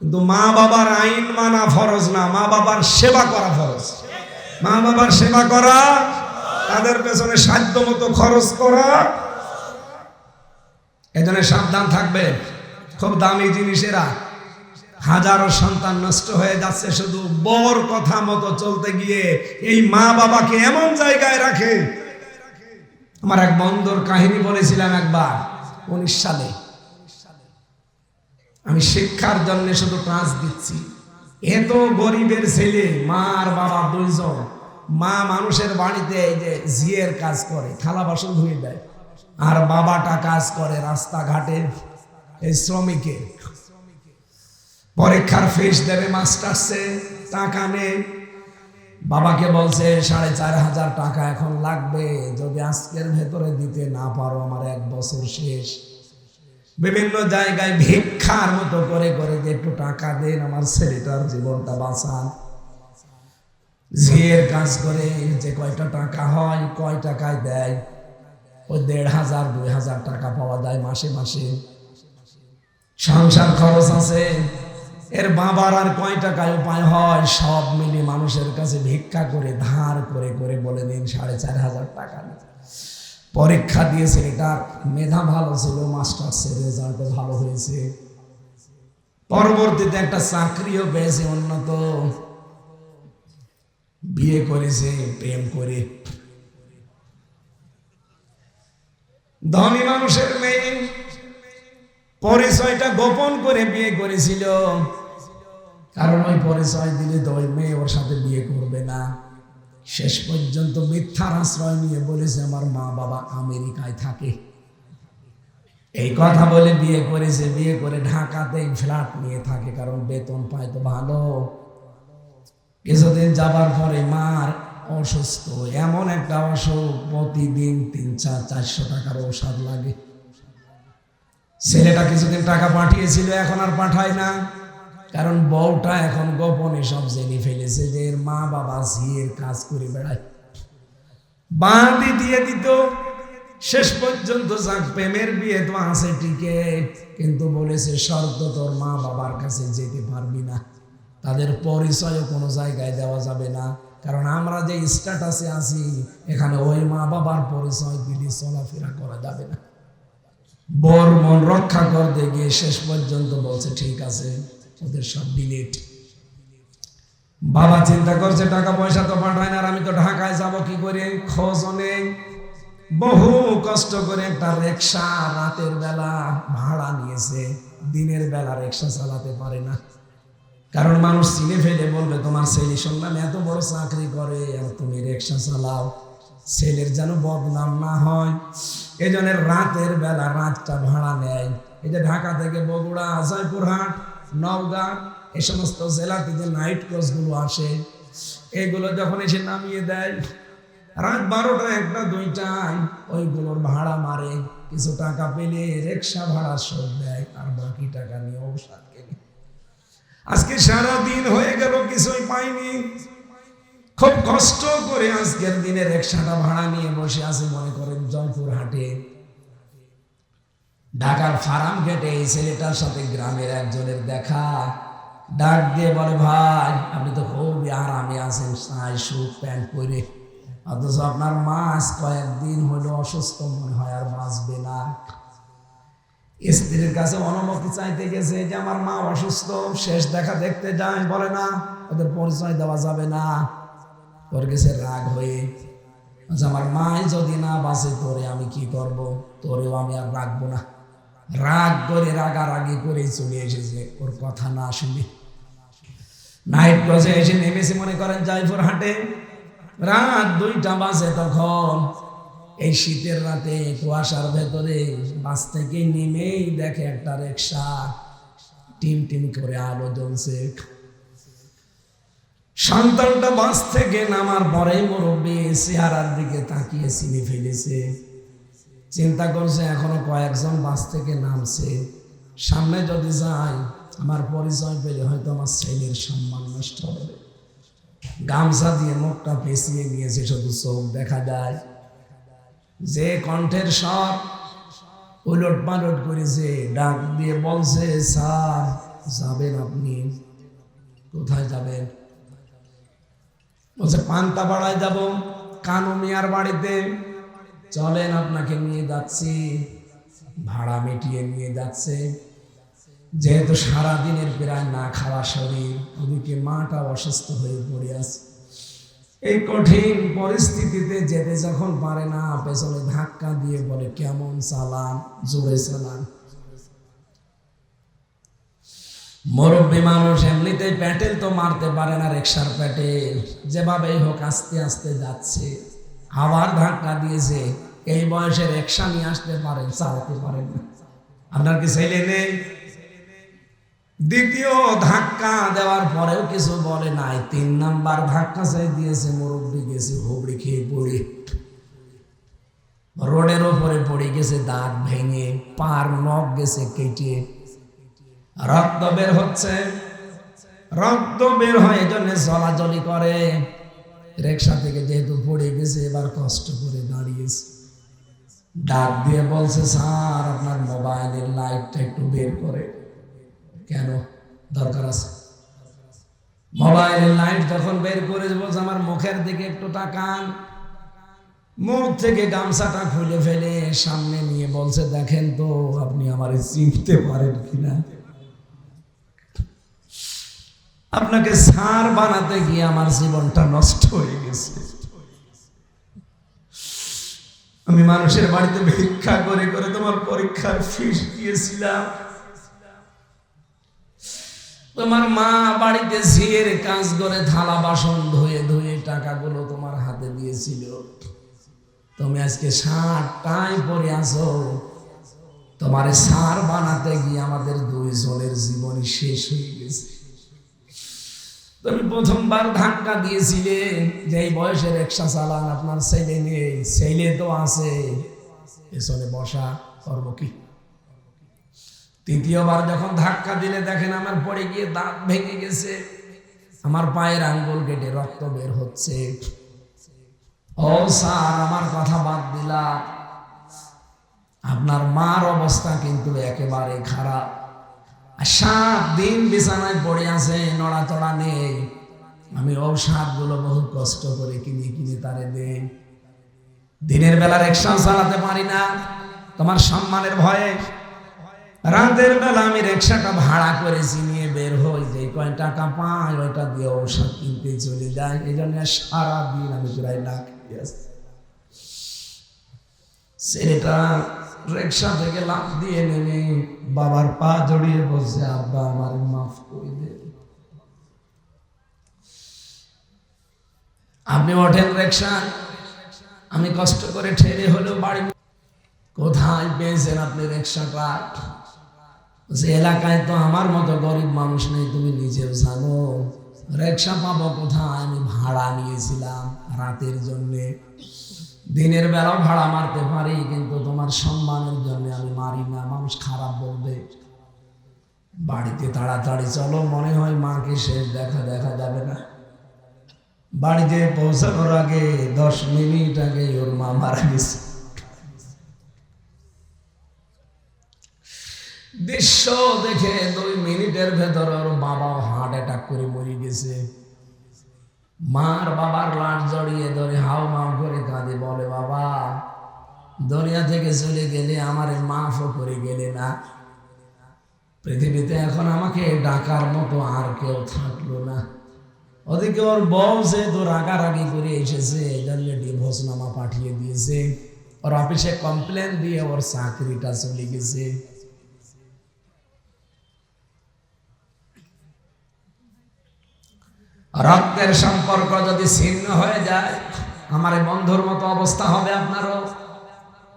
কিন্তু মা বাবার আইন মানা ফরজ না, মা বাবার সেবা করা ফরজ। মা বাবার সেবা করা, তাদের পেছনে সাধ্য মতো খরচ করা। এজন্য সাবধান থাকবে। খুব দামি জিনিসেরা হাজারো সন্তান নষ্ট হয়ে যাচ্ছে, শুধু বর কথা মতো চলতে গিয়ে এই মা বাবাকে এমন জায়গায় রাখে। আমার এক বন্ধুর কাহিনী বলেছিলাম একবার, উনিশ সালে। আমি শিক্ষার জন্য শুধু ক্লাস দিচ্ছি। এত গরিবের ছেলে মা আর বাবা দুইজন, মা মানুষের বাড়িতে এই যে ঝিয়ের কাজ করে, থালা বাসন ধুয়ে দেয়, আর বাবাটা কাজ করে রাস্তাঘাটে এই শ্রমিকের পরীক্ষার ফিস দেবে মাস্টার্সে, টাকা নেই। বাবাকে বলছে, সাড়ে চার হাজার টাকা এখন লাগবে। যদি আজকের ভেতরে দিতে না পারো, আমার এক বছর শেষ। বিভিন্ন জায়গায় ভিক্ষার মতো করে করে যে একটু টাকা দেন, আমার ছেলেটার জীবনটা বাঁচান। ঝিয়ের কাজ করে যে কয়টা টাকা হয়, কয় টাকায় দেয়? ওই দেড় হাজার, দুই হাজার টাকা পাওয়া যায় মাসে মাসে। সংসার খরচ আছে। এর বাবার আর কয় টাকায় উপায় হয়? সব মিলে মানুষের কাছে ভিক্ষা করে, ধার করে করে বলে দিন, সাড়ে চার হাজার টাকা। পরীক্ষা দিয়েছে এটার মেধা ভালো ছিল, মাস্টার্সের রেজাল্ট ভালো হয়েছে। পরবর্তীতে একটা চাকরিও পেয়েছে উন্নত। বিয়ে করেছে, প্রেম করে। ধনী মানুষের মেয়ে পরিচয়টা গোপন করে বিয়ে করেছিল। কারণ ওই পরিচয় দিলে তো ওই মেয়ে ওর সাথে বিয়ে করবে না। শেষ পর্যন্ত মিথ্যার আশ্রয় নিয়ে বলেছে আমার মা বাবা আমেরিকায় থাকে। এই কথা বলে বিয়ে করেছে, বিয়ে করে ঢাকাতেই ফ্ল্যাট নিয়ে থাকে, কারণ বেতন পায় তো ভালো। কিছুদিন যাবার পরে মার অসুস্থ, এমন একটা অসুখ, প্রতিদিন তিন, চার, চারশো টাকার ঔষধ লাগে। ছেলেটা কিছুদিন টাকা পাঠিয়েছিল, এখন আর পাঠায় না। কারণ বউটা এখন গোপনে সব জেনে ফেলেছে যে এর মা বাবা ঝিয়ের কাজ করে বেড়ায়। বাঁধি দিয়ে দিত, শেষ পর্যন্ত যাক, প্রেমের বিয়ে তো আছে টিকে কিন্তু বলেছে শর্ত তোর মা বাবার কাছে যেতে পারবি না। তাদের পরিচয়ও কোনো জায়গায় দেওয়া যাবে না। কারণ আমরা যে স্ট্যাটাসে আছি, এখানে ওই মা বাবার পরিচয় দিলে চলাফেরা করা যাবে না। বর মন রক্ষা করতে গিয়ে শেষ পর্যন্ত বলছে, ঠিক আছে। ওদের সব ডিলিট বাবা চিন্তা করছে টাকা পয়সা তো পাঠায় না আর আমি তো ঢাকায় যাব কি করে? খোঁজ নেই। বহু কষ্ট করে একটা রিক্সা রাতের বেলা ভাড়া নিয়েছে। দিনের বেলা রিক্সা চালাতে পারে না। কারণ মানুষ চিনে ফেলে বলবে, তোমার ছেলে শুনলাম এত বড় চাকরি করে আর তুমি রিক্সা চালাও। ছেলের যেন বদনাম না হয়। এজনের রাতের বেলা রাতটা ভাড়া নেয়। এই যে ঢাকা থেকে বগুড়া, জয়পুরহাট নওগাঁ, এ সমস্ত জেলাতে যে নাইট ক্রসগুলো আসে, এগুলো যখন এসে নামিয়ে দেয়, রাত বারোটা একটা, দুইটায় ওইগুলোর ভাড়া মারে, কিছু টাকা পেলে রিক্সা ভাড়া সব দেয়, আর বাকি টাকা নিয়ে ঔষধ কেনে। আজকে সারা দিন হয়ে গেল, কিছুই পাইনি। খুব কষ্ট করে আজকের দিনে রিক্সাটা ভাড়া নিয়ে বসে আছে, মনে করেন জয়পুর হাটে ঢাকার ফার্ম গেটে এই ছেলেটার সাথে গ্রামের একজনের দেখা। ডাক দিয়ে বলে, ভাই, আপনি তো খুবই আরামে আছেন, সাই, সুট, প্যান্ট পরে। অথচ আপনার মাস কয়েকদিন হলো অসুস্থ, মনে হয় আর বাঁচবে না। স্ত্রীর কাছে অনুমতি চাইতে গেছে যে, আমার মা অসুস্থ, শেষ দেখা দেখতে যায় বলে, না, ওদের পরিচয় দেওয়া যাবে না। ওর গেছে রাগ হয়ে আচ্ছা আমার মাই যদি না বাঁচে, তোরে আমি কি করব? তোরেও আমি আর রাখব না। রাগ করে রাগারাগি করে চলে এসেছে। ওর কথা না শুনে নাইট ক্রসে এসে নেমেছে মনে করেন জয়পুর হাটে। রাত দুইটা বাজে তখন। এই শীতের রাতে কুয়াশার ভেতরে বাস থেকে নেমেই দেখে একটা রিক্সা টিম টিম করে আলো জ্বলছে। সন্তানটা বাস থেকে নামার পরে মুরব্বী চেহারার দিকে তাকিয়ে চিনে ফেলেছে। চিন্তা করছে এখনও কয়েকজন বাস থেকে নামছে। সামনে যদি যাই আমার পরিচয় পেলে হয়তো আমার ছেলের সম্মান নষ্ট হবে। গামছা দিয়ে মুখটা পেঁচিয়ে নিয়েছে, শুধু চোখ দেখা যায়। যে কণ্ঠের সব উলট পালট করেছে, ডাক দিয়ে বলছে, স্যার, যাবেন আপনি। কোথায় যাবেন? বলছে, পান্তা পাড়ায় যাব, কানু মিয়ার বাড়িতে। চলেন আপনাকে নিয়ে যাচ্ছি। ভাড়া মিটিয়ে নিয়ে যাচ্ছে। যেহেতু সারা দিনের প্রায় না খাওয়া শরীর, ওদিকে মাটা অসুস্থ হয়ে পড়ে আছে। এই কঠিন পরিস্থিতিতে যেতে যখন পারে না, পেছনে ধাক্কা দিয়ে বলে, কেমন চালান? জোরে চালান। মুরব্বী মানুষ এমনিতে প্যাটেল তো মারতে পারে না রিক্সার প্যাটেল। যেভাবেই হোক আস্তে আস্তে যাচ্ছে। আবার ধাক্কা দিয়েছে। এই বয়সে রিক্সা নিয়ে আসতে পারেন চালাতে পারেন না। আপনার কি ছেলে নেই? দ্বিতীয় ধাক্কা দেওয়ার পরেও কিছু বলে নাই। তিন নাম্বার ধাক্কা চাই দিয়েছে, মুরব্বী গেছে হুবড়ি খেয়ে পড়ে। রোডের ওপরে পড়ে গেছে, দাঁত ভেঙে, পার নখ গেছে কেটে। রক্ত বের হচ্ছে। রক্ত বের হয় জন্য চলাচলি করে। রিক্সা থেকে যেহেতু পড়ে গেছে, এবার কষ্ট করে দাঁড়িয়েছে। ডাক দিয়ে বলছে, স্যার, আপনার মোবাইলের লাইটটা একটু বের করে। কেন? দরকার আছে। মোবাইলের লাইট যখন বের করে বলছে, আমার মুখের দিকে একটু তাকান। মুখ থেকে গামছাটা খুলে ফেলে সামনে নিয়ে বলছে, দেখেন তো, আপনি আমার চিনতে পারেন কিনা? আপনাকে সার বানাতে গিয়ে আমার জীবনটা নষ্ট হয়ে গেছে। আমি মানুষের বাড়িতে ভিক্ষা করে করে তোমার পরীক্ষার ফিস দিয়েছিলাম। তোমার মা বাড়িতে ঝিয়ের কাজ করে থালা বাসন ধুয়ে ধুয়ে টাকাগুলো তোমার হাতে দিয়েছিল। তুমি আজকে সারটাই পরে আসো তোমার সার বানাতে গিয়ে আমাদের দুইজনের জীবনই শেষ হয়ে গেছে। তুমি প্রথমবার ধাক্কা দিয়েছিলে যে এই বয়সে রিক্সা চালান আপনার ছেলে নেই, ছেলে তো আছে। পেছনে বসা করব কি? তৃতীয়বার যখন ধাক্কা দিলে দেখেন আমার পড়ে গিয়ে দাঁত ভেঙে গেছে, আমার পায়ের আঙ্গুল কেটে রক্ত বের হচ্ছে। ও স্যার, আমার কথা বাদ দিলা আপনার মার অবস্থা কিন্তু একেবারে খারাপ। সাত দিন বিছানায় পড়ে আছে নড়া নড়াচড়া নেই। আমি ঔষধগুলো বহু কষ্ট করে কিনে কিনে তারে দেই। দিনের বেলা রিক্সা চালাতে পারি না, তোমার সম্মানের ভয়ে। রাতের বেলা আমি রিক্সাটা ভাড়া করেছি নিয়ে বের হই, যে কয় টাকা পাই ওইটা দিয়ে ঔষধ কিনতে চলে যায় এই জন্য সারাদিন আমি প্রায় না ছেলেটা রিক্সা থেকে লাভ দিয়ে নেমে বাবার পা জড়িয়ে বলছে, আব্বা, আমার মাফ করে দে। আপনি ওঠেন রিক্সা। আমি কষ্ট করে ঠেলে হলেও বাড়ি কোথায় পেয়েছেন আপনি রিক্সাটা যে এলাকায় তো আমার মতো গরিব মানুষ নেই, তুমি নিজেও জানো। রিক্সা পাবো কোথায়? আমি ভাড়া নিয়েছিলাম রাতের জন্যে। দিনের বেলাও ভাড়া মারতে পারি, কিন্তু তোমার সম্মানের জন্য আমি মারি না। মানুষ খারাপ বলবে। বাড়িতে তাড়াতাড়ি চলো, মনে হয় মাকে শেষ দেখা দেখা যাবে না। বাড়িতে পৌঁছানোর আগে দশ মিনিট আগে ওর মা মারা গেছে। দৃশ্য দেখে দুই মিনিটের ভেতর ওর বাবাও হার্ট অ্যাটাক করে মরে গেছে। মার বাবার লাট জড়িয়ে ধরে হাও মাও করে কাঁদে, বলে, বাবা দরিয়া থেকে চলে গেলে আমারে মাফও করে গেলে না। পৃথিবীতে এখন আমাকে ডাকার মতো আর কেউ থাকল না। ওদিকে ওর বউ যেহেতু রাগারাগি করে এসেছে, এই জন্য ডিভোর্স নামা পাঠিয়ে দিয়েছে। ওর অফিসে কমপ্লেন দিয়ে ওর চাকরিটা চলে গেছে। রক্তের সম্পর্ক যদি ছিন্ন হয়ে যায়, আমার বন্ধুর মতো অবস্থা হবে আপনারও।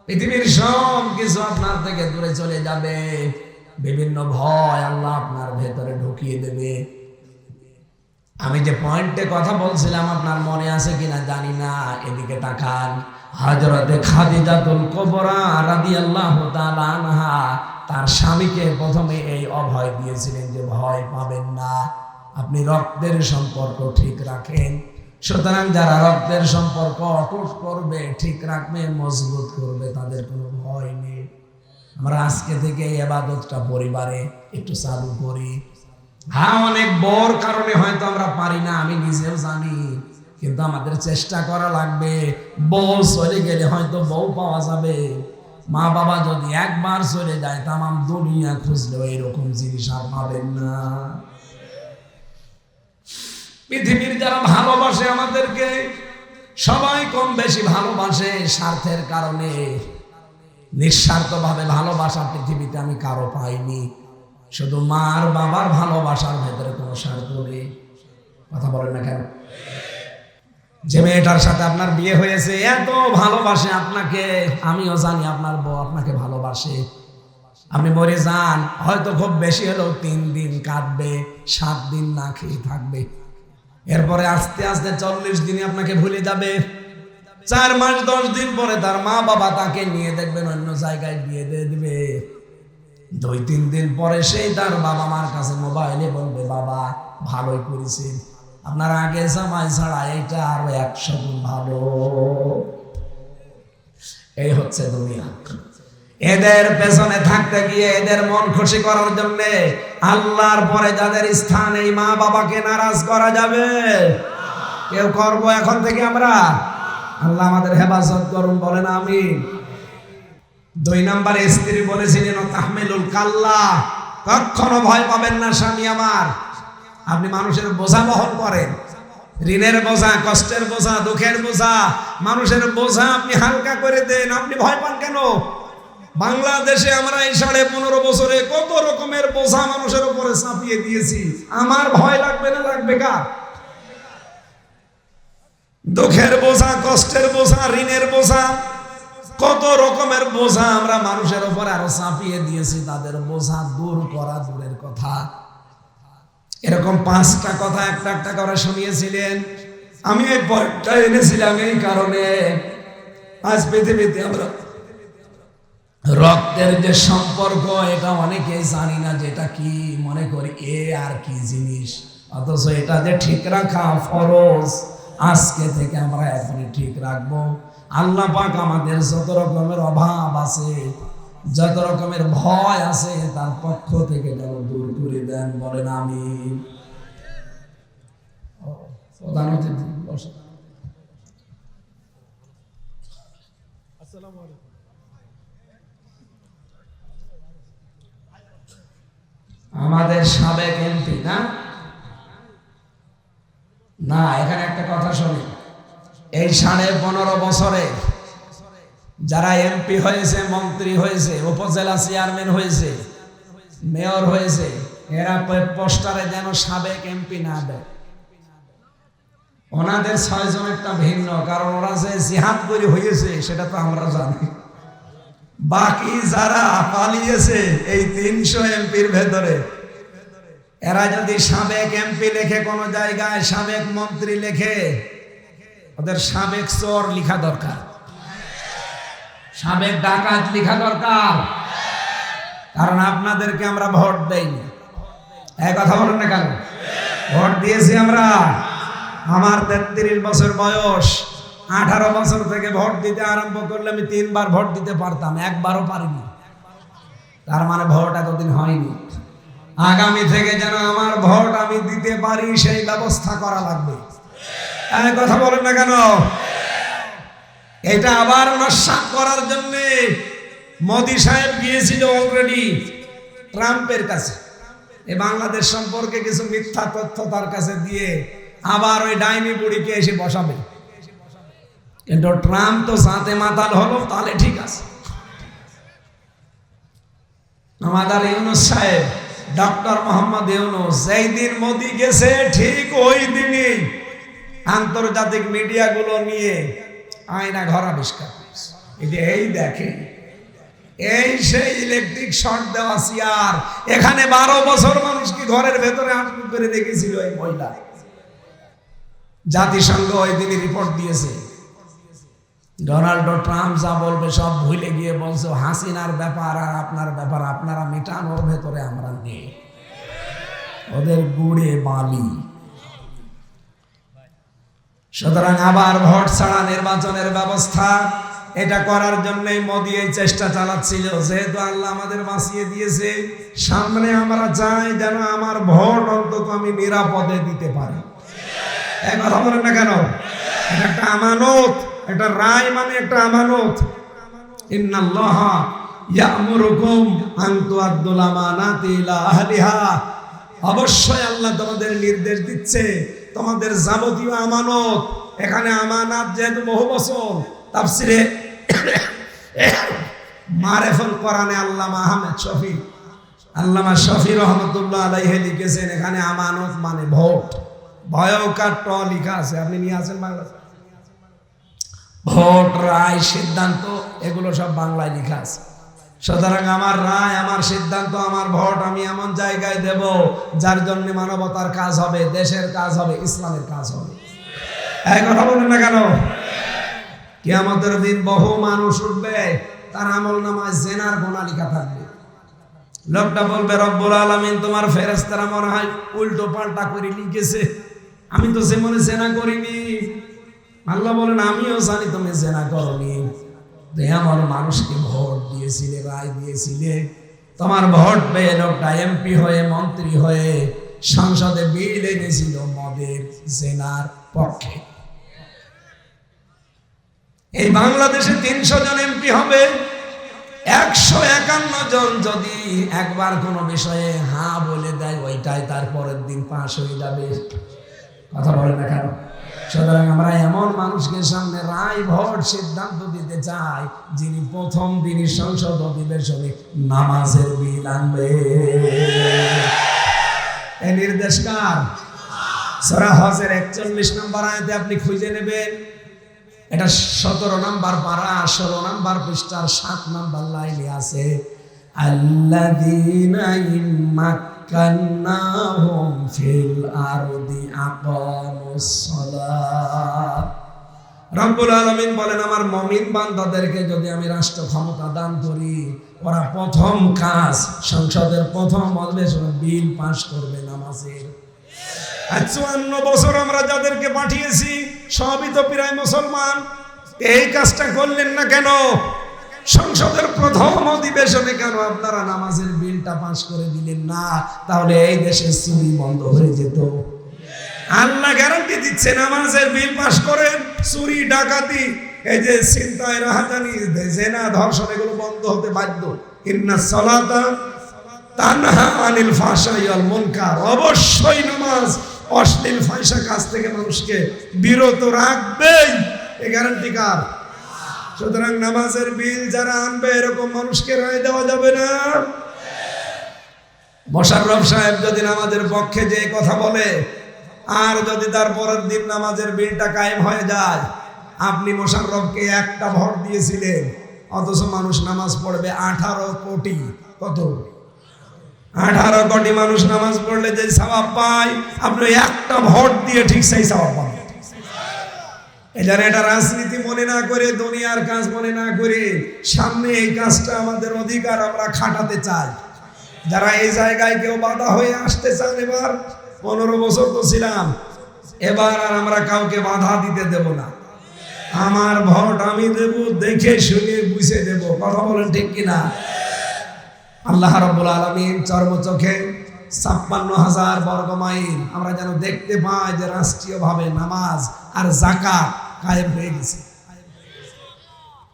পৃথিবীর সব কিছু আপনার থেকে দূরে চলে যাবে। বিভিন্ন ভয় আল্লাহ আপনার ভেতরে ঢুকিয়ে দেবে। আমি যে পয়েন্টে কথা বলছিলাম, আপনার মনে আছে কিনা জানি না, এদিকে তাকান। হজরতে খাদিজাতুল কবরা তাআলা আনহা তার স্বামীকে প্রথমে এই অভয় দিয়েছিলেন যে ভয় পাবেন না। আপনি রক্তের সম্পর্ক ঠিক রাখেন। সুতরাং যারা রক্তের সম্পর্ক অটুট করবে, ঠিক রাখবে, মজবুত করবে, তাদের কোনো ভয় নেই। আমরা আজকে থেকে এই আবাদতটা পরিবারে একটু চালু করি। হ্যাঁ অনেক বড় কারণে হয়তো আমরা পারি না, আমি নিজেও জানি। কিন্তু আমাদের চেষ্টা করা লাগবে। বউ চলে গেলে হয়তো বউ পাওয়া যাবে। মা বাবা যদি একবার চলে যায়, তামাম দুনিয়া খুঁজলেও এরকম জিনিস আর পাবেন না। পৃথিবীর যারা ভালোবাসে আমাদেরকে, সবাই কম বেশি ভালোবাসে স্বার্থের কারণে। নিঃস্বার্থভাবে ভালোবাসা পৃথিবীতে আমি কারও পাইনি। শুধু মার বাবার ভালোবাসার ভেতরে কোনো স্বার্থ নেই। কথা বলেন না কেন? যে মেয়েটার সাথে আপনার বিয়ে হয়েছে, এত ভালোবাসে আপনাকে, আমিও জানি আপনার বউ আপনাকে ভালোবাসে। আপনি মরে যান, হয়তো খুব বেশি হলেও তিন দিন কাটবে, সাত দিন না খেয়ে থাকবে। এরপরে আস্তে আস্তে চল্লিশ দিনে আপনাকে ভুলে যাবে। চার মাস, দশ দিন পরে তার মা বাবা তাকে নিয়ে দেখবেন অন্য জায়গায় বিয়ে দিয়ে দিবে। দুই, তিন দিন পরে সেই তার বাবা মার কাছে মোবাইলে বলবে, বাবা, ভালোই করেছেন আপনার আগে জামাই ছাড়া এইটা আরও একশো ভালো। এই হচ্ছে দুনিয়া। এদের পেছনে থাকতে গিয়ে এদের মন খুশি করার জন্য আল্লাহর পরে যাদের স্থান এই মা বাবাকে নারাজ করা যাবে। কেউ করব এখন থেকে আমরা? আল্লাহ আমাদের হেফাজত করুন, বলেন আমি দুই নাম্বার স্ত্রী বলেছিলেন তাহমিলুল কাল্লা, কখনো ভয় পাবেন না স্বামী আমার। আপনি মানুষের বোঝা বহন করেন। ঋণের বোঝা, কষ্টের বোঝা, দুঃখের বোঝা, মানুষের বোঝা আপনি হালকা করে দেন। আপনি ভয় পান কেন? বাংলাদেশে আমরা এই সাড়ে পনেরো বছরে কত রকমের বোঝা মানুষের উপরে চাপিয়ে দিয়েছি। আমার ভয় লাগবে না, লাগবে কার? দুঃখের বোঝা, কষ্টের বোঝা, ঋণের বোঝা, কত রকমের বোঝা আমরা মানুষের উপরে আরও চাপিয়ে দিয়েছি, তাদের বোঝা দূর করা দূরের কথা। এরকম পাঁচটা কথা একটা একটা করে শুনিয়েছিলেন। আমি এই পয়েন্টটা এনেছিলাম এই কারণে। আজ পৃথিবীতে আমরা রক্তের যে সম্পর্ক, এটা অনেকেই জানি না যে এটা কি। মনে করি এ আর কি জিনিস। অথচ এটা যে ঠিক রাখা ফরজ, আজকে থেকে আমরা এখনই ঠিক রাখব। আল্লাহ পাক আমাদের যত রকমের অভাব আছে, যত রকমের ভয় আছে, তার পক্ষ থেকে যেন দূর করে দেন, বলেন আমি প্রধান অতিথি আমাদের সাবেক এমপি, না? না, এখানে একটা কথা শুনি। এই সাড়ে পনেরো বছরে যারা এমপি হয়েছে, মন্ত্রী হয়েছে, উপজেলা চেয়ারম্যান হয়েছে, মেয়র হয়েছে, এরা পোস্টারে যেন সাবেক এমপি না দেয়। ওনাদের ছয়জন একটা ভিন্ন, কারণ ওরা যে জিহাদ করে হয়েছে, সেটা তো আমরা জানি। বাকি যারা পালিয়েছে এই তিনশো এমপির ভেতরে, এরা যদি সাবেক এমপি লেখে কোন জায়গায়, সাবেক মন্ত্রী লেখে, ওদের সাবেক চোর লিখা দরকার। সাবেক ডাকাত লিখা দরকার। কারণ আপনাদেরকে আমরা ভোট দেইনি। এক কথা বলেন না কেন? ভোট দিয়েছি আমরা। আমার তেত্রিশ বছর বয়স। আঠারো বছর থেকে ভোট দিতে আরম্ভ করলে আমি তিনবার ভোট দিতে পারতাম, একবারও পারিনি। তার মানে ভোট এতদিন হয়নি। আগামী থেকে যেন আমার ভোট আমি দিতে পারি, সেই ব্যবস্থা করা লাগবে। কথা বলেন না কেন? এটা আবার নস্বাত করার জন্য মোদি সাহেব গিয়েছিল অলরেডি ট্রাম্পের কাছে। এই বাংলাদেশ সম্পর্কে কিছু মিথ্যা তথ্য তার কাছে দিয়ে আবার ওই ডাইনি বুড়িকে এসে বসাবে। কিন্তু ট্রাম্প তো সাথে মাতাল হলো, তাহলে ঠিক আছে। আমাদের ইউনুস সাহেব, ডক্টর মোহাম্মদ ইউনুস, যেই দিন মোদি গেছে, ঠিক ওই দিনই আন্তর্জাতিক মিডিয়াগুলো নিয়ে আয়না ঘর আবিষ্কার করেছে। এই দেখে এই সেই ইলেকট্রিক শর্ট দেওয়া চেয়ার এখানে বারো বছর মানুষ কি ঘরের ভেতরে আটক করে রেখেছিল এই মহিলা? জাতিসংঘ ওই দিনই রিপোর্ট দিয়েছে। ডোনাল্ড ট্রাম্প যা বলবে সব ভুলে গিয়ে বলছে, হাসিনার ব্যাপার আর আপনার ব্যাপার, আপনারা মেটানোর ভেতরে আমরা নেই। ওদের গুড়ে বালি। সুতরাং আবার ভোট ছাড়া নির্বাচনের ব্যবস্থা এটা করার জন্যই মোদি এই চেষ্টা চালাচ্ছিল। যেহেতু আল্লাহ আমাদের বাঁচিয়ে দিয়েছে, সামনে আমরা চাই যেন আমার ভোট অন্তত আমি নিরাপদে দিতে পারি। কথা বলেন না কেন? এটা একটা আমানত। একটা রায় মানে একটা আমানত। ইন্নাল্লাহ ইয়ামুরুকুম আন তুআদ্দুল আমানাতি ইলা আহলিহা। অবশ্যই আল্লাহ তোমাদের নির্দেশ দিচ্ছে, তোমাদের যাবতীয় আমানত। এখানে আমানাত যেহেতু বহু বছর, তাফসিরে মারেফুল কোরআনে আল্লামা আহমেদ শফি, আল্লামা শফি রহমতুল্লাহ আলাইহে লিখেছেন, এখানে আমানত মানে ভোট। ভয়কার ট লেখা আছে, আপনি নিয়ে আসেন বাংলা ভোট, রায়, সিদ্ধান্ত, এগুলো সব বাংলায় লেখা আছে। সুতরাং আমার রায়, আমার সিদ্ধান্ত, আমার ভোট আমি এমন জায়গায় দেব যার জন্য মানবতার কাজ হবে, দেশের কাজ হবে, ইসলামের কাজ হবে। কথা না কেন? কিয়ামতের দিন বহু মানুষ উঠবে, তার আমল নামায় জেনার গোনা লেখা থাকবে। লোকটা বলবে, রব্বুল আলমিন, তোমার ফেরেস্তারা মনে হয় উল্টো পাল্টা করে লিখেছে। আমি তো সে মনে জেনা করিনি। আল্লাহ বলেন, আমিও জানি তুমি জেনা করনি। তুই আমার মানুষকে ভোট দিয়েছিলে, রায় দিয়েছিলে। তোমার ভোট পেয়ে লোকটা এমপি হয়ে, মন্ত্রী হয়ে সংসদে বিল এনেছিল মদের জেনার পক্ষে। এই বাংলাদেশে তিনশো জন এমপি হবে। একশো একান্ন জন যদি একবার কোনো বিষয়ে হা বলে দেয়, ওইটাই তার পরের দিন পাশ হয়ে যাবে। কথা বলে না কেন? সুতরাং আমরা এমন মানুষকে সামনে রায় ভোট সিদ্ধান্ত দিতে চাই, যিনি প্রথম দিনই সংসদ অধিবেশনে নামাজের বিল আনবে। এই নির্দেশ কার? সরা হজের একচল্লিশ নম্বর আয়াতে আপনি খুঁজে নেবেন। এটা সতেরো নাম্বার পারা, ষোলো নাম্বার পৃষ্ঠার সাত নাম্বার লাইনে আছে, আল্লাযীনা ইম্মাক্কান্নাহুম ফিল আরদি আকামুস সালাত রব্বুল আলামিন বলেন, আমার মমিন বান্দাদেরকে যদি আমি রাষ্ট্র ক্ষমতা দান করি, ওরা প্রথম কাজ সংসদের প্রথম অধিবেশন বিল পাশ করবে নামাজের। চুয়ান্ন বছর আমরা যাদেরকে পাঠিয়েছি, সবই তো প্রায় মুসলমান। এই কাজটা করলেন না কেন? সংসদের প্রথম অধিবেশনে কেন আপনারা নামাজের বিলটা পাশ করে দিলেন না? তাহলে এই দেশে চুরি বন্ধ হয়ে যেত। আল্লাহ গ্যারান্টি দিচ্ছে নামাজের বিল পাশ করেন, চুরি, ডাকাতি, এই যে চিন্তায় রাহাজানি, জেনা, ধর্ষণ, এগুলো বন্ধ হতে বাধ্য। ইন্না সলাতা তানহা আনিল ফাশাই আল মুনকার। অবশ্যই নামাজ অশ্লীল ফাইসা কাজ থেকে মানুষকে বিরত রাখবেই। এ গ্যারান্টি কার? সুতরাং নামাজের বিল যারা আনবে, এরকম মানুষকে রায় দেওয়া যাবে না। মোশাররফ সাহেব যদি নামাজের পক্ষে যে কথা বলে, আর যদি তার পরের দিন নামাজের বিলটা কায়েম হয়ে যায়, আপনি মোশাররফকে একটা ভোট দিয়েছিলেন, অথচ মানুষ নামাজ পড়বে আঠারো কোটি। কত? আঠারো কোটি মানুষ নামাজ পড়লে যে স্বভাব পায়, আপনি একটা ভোট দিয়ে ঠিক সেই স্বভাব পাবেন। জন্য এটা রাজনীতি মনে না করে, দুনিয়ার কাজ মনে না করে, সামনে এই কাজটা আমাদের অধিকার, আমরা খাটাতে চাই। যারা এই জায়গায় কেউ বাধা হয়ে আসতে চান এবার, পনেরো বছর তো ছিলাম, এবার আর আমরা কাউকে বাধা দিতে দেব না। আমার ভোট আমি দেব, দেখে শুনে বুঝে দেব, কথা বলেন ঠিক কিনা? আল্লাহ রব্বুল আলমিন চর্মচোখে ছাপ্পান্ন হাজার বর্গ মাইল। আমরা যেন দেখতে পাই যে রাষ্ট্রীয়ভাবে নামাজ আর জাকাত কায়েম হয়ে গেছে।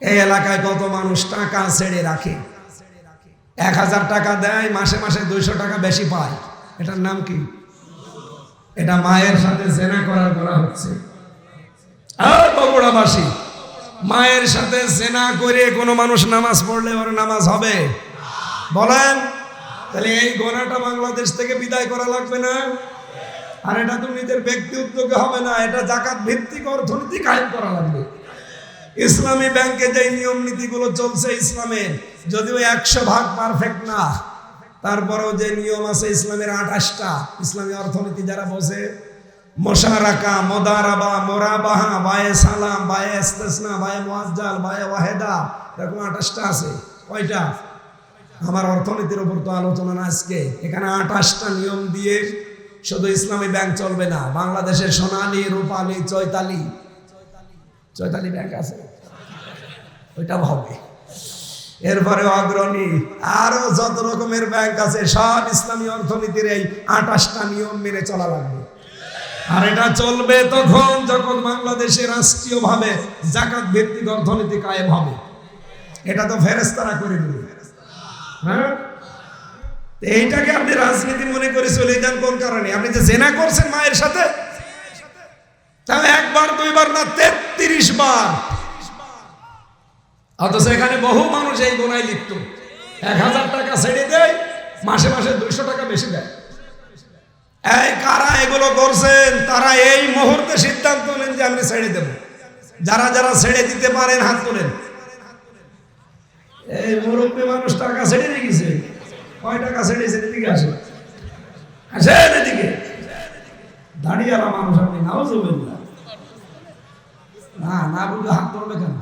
এই এলাকায় কত মানুষ টাকা ছেড়ে রাখে? এক হাজার টাকা দেয়, মাসে মাসে দুইশো টাকা বেশি পায়। এটার নাম কি? এটা মায়ের সাথে জেনা করার করা হচ্ছে। আর মায়ের সাথে জেনা করে কোনো মানুষ নামাজ পড়লে ওর নামাজ হবে? বলেন। তাহলে এই গোনাটা বাংলাদেশ থেকে বিদায় করা লাগবে না। আর এটা নিজের ব্যক্তি উদ্যোগে হবে না, এটা জাকাত ভিত্তিক অর্থনীতি কায়েম করা লাগবে। ইসলামী ব্যাংকে যে নিয়ম নীতিগুলো চলছে ইসলামের যদিও একশো ভাগ পারফেক্ট না, তারপরেও যে নিয়ম আছে ইসলামের আঠাশটা, ইসলামী অর্থনীতি যারা বসে মশারাকা মোদারাবা মোরাবাহা বায়ে সালাম, বায়ে ইস্তেসনা, বায়ে মুআজ্জাল বায়ে ওয়াহেদা, এরকম আঠাশটা আছে, কয়টা? আমার অর্থনীতির উপর তো আলোচনা না আজকে। এখানে আঠাশটা নিয়ম দিয়ে শুধু ইসলামী ব্যাংক চলবে না, বাংলাদেশের সোনালী, রূপালী, চৈতালি। চৈতালি ব্যাংক আছে। ওইটা হবে। এরপরে অগ্রণী আরও যত রকমের ব্যাংক আছে, সব ইসলামী অর্থনীতির এই আঠাশটা নিয়ম মেনে চলা লাগবে। আর এটা চলবে তখন যখন বাংলাদেশে রাষ্ট্রীয়ভাবে জাকাত ভিত্তিক অর্থনীতি কায়েম হবে। এটা তো ফেরেস্তারা করে দিবে হ্যাঁ? এইটাকে আপনি রাজনীতি মনে করে চলে যান কোন কারণে? আপনি যে জেনা করছেন মায়ের সাথে, তাহলে একবার, দুইবার না, তেত্রিশ বার। অথচ এখানে বহু মানুষ এই গোনায় লিপ্ত। এক হাজার টাকা ছেড়ে দেয়, মাসে মাসে দুইশো টাকা বেশি দেয়। এই কারা এগুলো করছেন? তারা এই মুহূর্তে সিদ্ধান্ত নেন যে আমি ছেড়ে দেব। যারা যারা ছেড়ে দিতে পারেন, হাত তোলেন। এই মুরব্বী মানুষ টাকা ছেড়ে গেছে। কয় টাকা ছেড়েছে এদিকে আসে। আসেন এদিকে। দাঁড়িয়ে আলা মানুষ আপনি নাও যাবেন না। না না বললে হাত তুলবে কেন?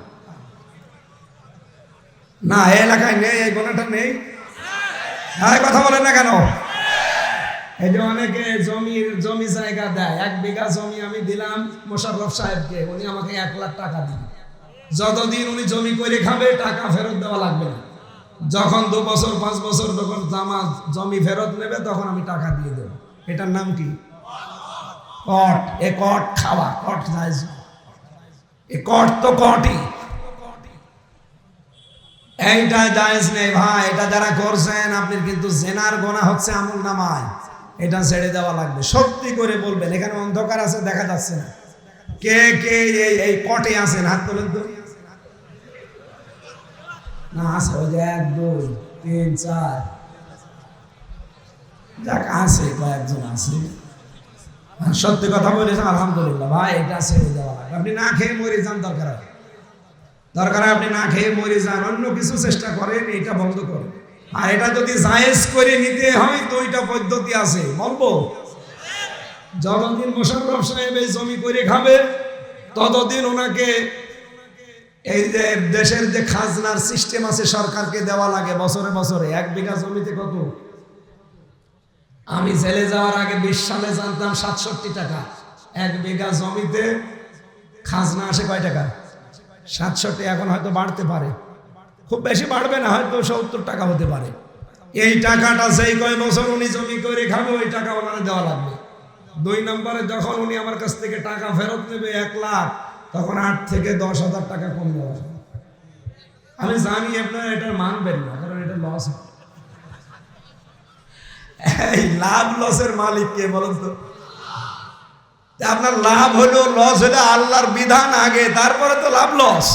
না, এই এলাকায় নেই, এই গোনাটা নেই। হ্যাঁ কথা বলেন না কেন? এই যে অনেকে জমির জমি জায়গা দেয়। এক বিঘা জমি আমি দিলাম মোশাররফ সাহেবকে, উনি আমাকে এক লাখ টাকা দিন যতদিন উনি জমি করে খাবে, টাকা ফেরত দেওয়া লাগবে না। যখন দু বছর, পাঁচ বছর যখন জামা জমি ফেরত নেবে, তখন আমি টাকা দিয়ে দেবো। এটার নাম কি? কট। এ কট খাওয়া, কট জায়জ এ কট তো কটই। এইটা জায়েজ নেই ভাই, এটা যারা করছেন আপনি কিন্তু জেনার গোনা হচ্ছে আমল নামায়। এটা ছেড়ে দেওয়া লাগবে। সত্যি করে বলবেন, এখানে অন্ধকার আছে, দেখা যাচ্ছে না। কে কে এই এই কটে আছেন? হাত তোলেন তো। না, আছে ওই যে এক, দুই, তিন, চার। যাক কয়েকজন সত্যি কথা আলহামদুলিল্লাহ। ভাই, এটা ছেড়ে দেওয়া লাগবে আপনি না খেয়ে মরে যান, দরকার দরকার আপনি না খেয়ে মরে যান, অন্য কিছু চেষ্টা করেন, এটা বন্ধ করেন। আর এটা যদি জায়েজ করে নিতে হয় দুইটা পদ্ধতি আছে। বলব? যতদিন মোশাররফ সাহেব এই জমি করে খাবে, ততদিন ওনাকে এই যে দেশের যে খাজনার সিস্টেম আছে, সরকারকে দেওয়া লাগে বছরে বছরে। এক বিঘা জমিতে কত? আমি জেলে যাওয়ার আগে বিশ সালে জানতাম সাতষট্টি টাকা। এক বিঘা জমিতে খাজনা আসে কয় টাকা? সাতষট্টি, এখন হয়তো বাড়তে পারে। খুব বেশি বাড়বে না, হয়তো সত্তর টাকা হতে পারে। এই টাকাটা যেই কয় বছর উনি জমি করে খাবে, ওই টাকা ওনারে দেওয়া লাগবে। দুই নম্বরে, যখন উনি আমার কাছ থেকে টাকা ফেরত নেবে, এক লাখ তখন আট থেকে দশ হাজার টাকা কম হবে। আমি জানি আপনারা এটা মানবেন না, কারণ এটা লস এই লাভ লসের মালিক কে বলুন তো? আপনার লাভ হলো লস হলো আল্লাহর বিধান আগে, তারপরে তো লাভ লস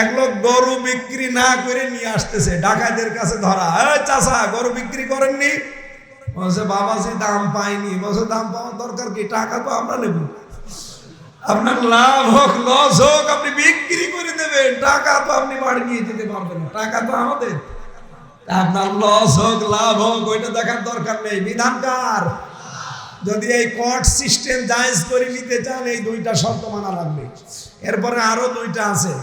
এক লোক গরু বিক্রি না করে নিয়ে আসতেছে ডাকাতের কাছে ধরা। চাষা গরু বিক্রি করেননি? বলছে, বাবাজি, দাম পাইনি। বলছে, দাম পাওয়ার দরকার কি? টাকা তো আমরা নেব। আপনার লাভ হোক লস হোক আপনি বিক্রি করে দেবেন টাকা তো আপনি বাড়ি নিয়ে যেতে পারবেন না টাকা তো আমাদের আপনার লস হোক লাভ হোক ওইটা দেখার দরকার নেই বিধানকার যদি এই কট সিস্টেম জায়েজ করে নিতে চান এই দুইটা শর্ত মানা লাগবে এরপরে আরও দুইটা আছে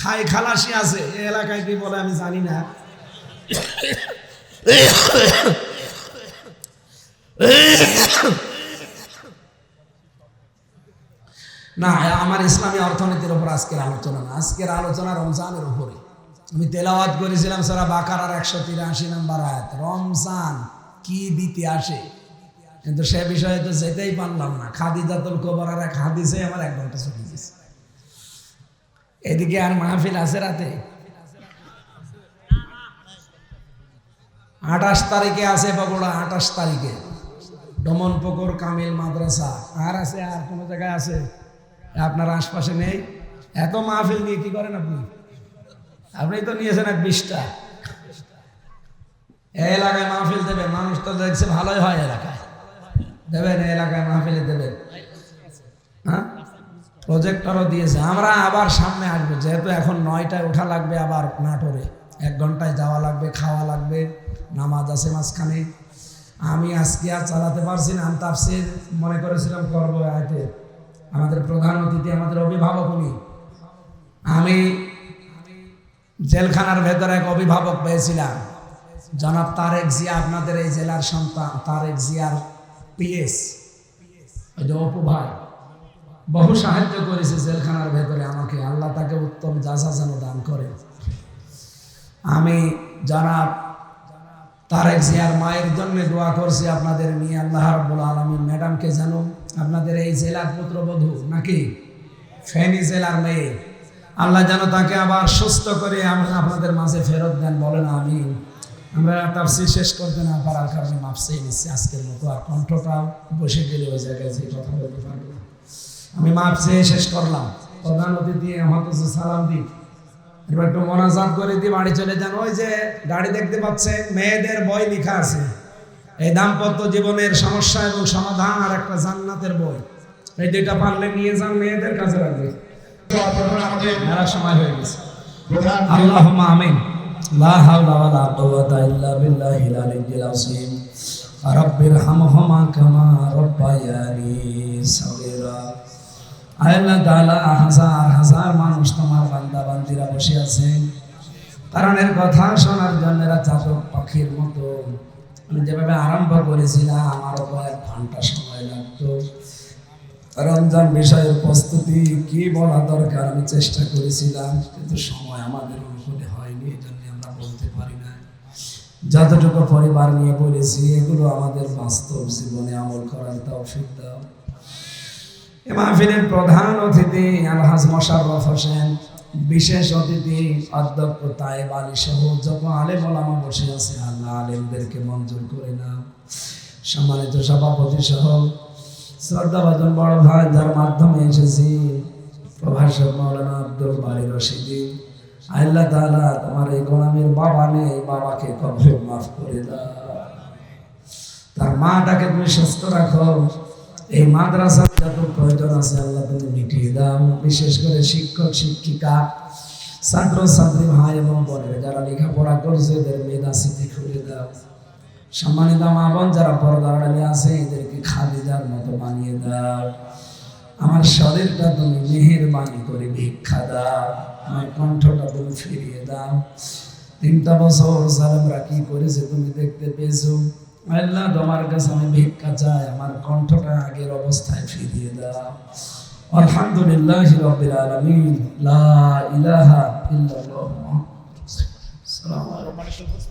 খাই খালাসি আছে এই এলাকায় কি বলে আমি জানি না না, আমার ইসলামী অর্থনীতির উপর আজকের আলোচনা না। আজকের আলোচনা রমজানের উপরে। আমি তেলাওয়াত করেছিলাম সারা বাকার আর একশো তিরাশি নাম্বার আয়াত। রমজান কি দিতে আসে? কিন্তু সে বিষয়ে তো যেতেই পারলাম না। খাদিজাতুল কোবরার এক হাদিসে আমার এক ঘণ্টা ছুটি গেছে। এদিকে আর মাহফিল আছে রাতে? আঠাশ তারিখে আছে বগুড়া আঠাশ তারিখে। ডমন পুকুর কামিল মাদ্রাসা। আর আছে আর কোনো জায়গায় আছে? আপনার আশপাশে নেই। এত মাহফিল নিয়ে কি করেন আপনি? আপনি তো নিয়েছেন এক বিশটা। এই এলাকায় মাহফিল দেবেন, মানুষ তো দেখছে ভালোই হয় এলাকায়। দেবেন এলাকায় মাহফিলে দেবেন। হ্যাঁ? প্রজেক্টরও দিয়েছে। আমরা আবার সামনে আসব, যেহেতু এখন নয়টায় ওঠা লাগবে আবার নাটোরে এক ঘন্টায় যাওয়া লাগবে, খাওয়া লাগবে, নামাজ আছে মাঝখানে। আমি আজকে আর চালাতে পারছি না, আমি তাফসির মনে করেছিলাম করব আয়তে। আমাদের প্রধান অতিথি, আমাদের অভিভাবক উনি আমি জেলখানার ভেতরে এক অভিভাবক পেয়েছিলাম। জনাব তারেক জিয়া আপনাদের এই জেলার সন্তান, তারেক জিয়ার পিএস। অপু ভাই। বহু সাহায্য করেছে জেলখানার ভেতরে আমাকে। আল্লাহ তাকে উত্তম যাজা যেন দান করে আমি যারা তারেক জিয়ার মায়ের জন্য দোয়া করছি আপনাদের নিয়ে। আল্লাহ রাব্বুল আলমিন ম্যাডামকে যেন আপনাদের এই জেলার পুত্রবধূ নাকি? ফেনী জেলার মেয়ে। আল্লাহ যেন তাকে আবার সুস্থ করে আমরা আপনাদের মাঝে ফেরত দেন, বলেন আমি আমরা তাফসির শেষ করতে না পারার কারণে মাপ চেয়ে নিচ্ছি, আজকের মতো আর কণ্ঠটাও বসে গেলে ওই জায়গায় যে কথা বলতে পারব। আমি মাপ চেয়ে শেষ করলাম। প্রধান অতিথি আমার তো সালাম দিই এবার একটু মনাজাত করে দিয়ে বাড়ি চলে যান। ওই যে গাড়ি দেখতে পাচ্ছেন মেয়েদের বই লেখা আছে। এই দাম্পত্য জীবনের সমস্যা এবং সমাধান আর একটা জান্নাতের বই। এই দুইটা পারলে নিয়ে যান মেয়েদের কাছে রাখবে মেলার সময় হয়ে গেছে। আল্লাহ আমিন। লা হাওলা ওয়ালা কুওয়াতা ইল্লা বিল্লাহিল আলিয়্যিল আযীম। রাব্বির হামহুমা কামা রাব্বায়ানি সাগীরা। আল্লাহ তাআলা হাজার হাজার মানুষ তোমার বান্দা বান্দিরা বসে আছেন। কারণ এর কথা শোনার জন্য এরা চাতক পাখির মতো। আমি যেভাবে আরম্ভ করেছিলাম আমারও কয়েক ঘণ্টা সময় লাগতো। রমজান বিষয়ের প্রস্তুতি কি বলা দরকার আমি চেষ্টা করেছিলাম, কিন্তু সময় আমাদের অনুকূলে হয়নি জন্য আমরা বলতে পারি না। যতটুকু পরিবার নিয়ে বলেছি, এগুলো আমাদের বাস্তব জীবনে আমল করার তৌফিক দাও। এ মাহফিলের প্রধান অতিথি আলহাজ মোশাররফ হোসেন। বিশেষ অতিথি অধ্যক্ষ তায়েব আলী সহ যত আলেম ওলামা বসে আছে আল্লাহ আলেমদেরকে মঞ্জুর করে না সম্মানিত সভাপতি সহ শ্রদ্ধাভাজন বড় ভাই যার মাধ্যমে এসেছি প্রভাষক মৌলানা আব্দুল বাড়ি রশিদি। আল্লাহ তাআলা তোমার এই গোলামের বাবা নেই বাবাকে কবে মাফ করে দাও। তার মাটাকে তুমি সুস্থ রাখো। এই মাদ্রাসা যত প্রয়োজন আছে আল্লাহ তুমি মিটিয়ে দাও। বিশেষ করে শিক্ষক, শিক্ষিকা ছাত্র ছাত্রী ভাই এবং বোনের যারা লেখাপড়া করছে, এদের মেধা স্মৃতি খুলে দাও। সম্মানিত মা বোন, যারা পর্দার আছে, এদেরকে খাদিজার মতো বানিয়ে দাও। আমার শরীরটা তুমি মেহেরবানি করে ভিক্ষা দাও। আমার কণ্ঠটা তুমি ফিরিয়ে দাও। তিনটা বছর সালামরা কি করেছে তুমি দেখতে পেয়েছ? আল্লাহ তোমার কাছে আমি ভিক্ষা চাই, আমার কণ্ঠটা আগের অবস্থায় ফিরিয়ে দাও। আলহামদুলিল্লাহ রবিল আলমিন। লা ইলাহা ইল্লাল্লাহ।